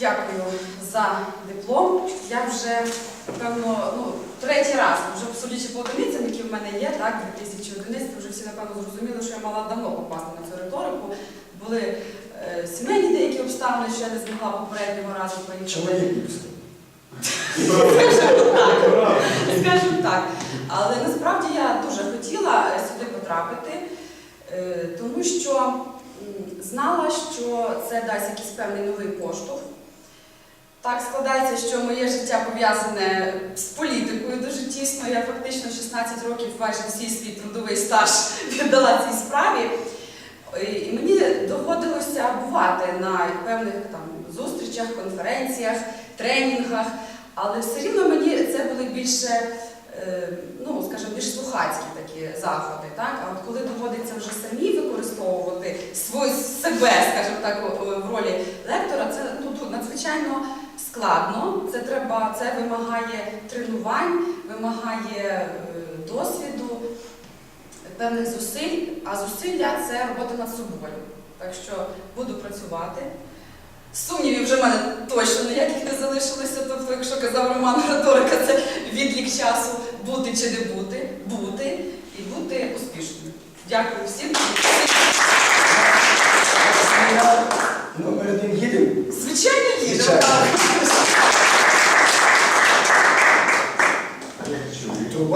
Дякую за диплом. Я вже, певно, ну, третій раз, вже судячи по одиницям, які в мене є, так, 2000 одиниць, вже всі, напевно, зрозуміли, що я мала давно попасти на цю риторику. Були е, сімейні деякі обставини, що я не змогла попереднього разу поїхати. Чоловіківська. Скажімо так. Але насправді я дуже хотіла е, сюди потрапити, е, тому що знала, що це дасть якийсь певний новий поштовх. Так складається, що моє життя пов'язане з політикою дуже тісно. Я фактично 16 років майже всій свій трудовий стаж віддала цій справі. І мені доводилося бувати на певних там зустрічах, конференціях, тренінгах, але все рівно мені це були більше, е, ну скажімо, більш слухацькі такі заходи. Так? А от коли доводиться вже самі використовувати свою себе, скажімо так, в ролі лектора, це ну, тут надзвичайно складно, це треба, це вимагає тренувань, вимагає е, досвіду, певних зусиль, а зусилля це робота над собою. Так що буду працювати. Сумнівів вже в мене точно ніяких не залишилося. Тобто, якщо казав Роман Раторика, це відлік часу бути чи не бути, бути і бути успішною. Дякую всім. Номер один їдемо. Звичайно, їдемо. to what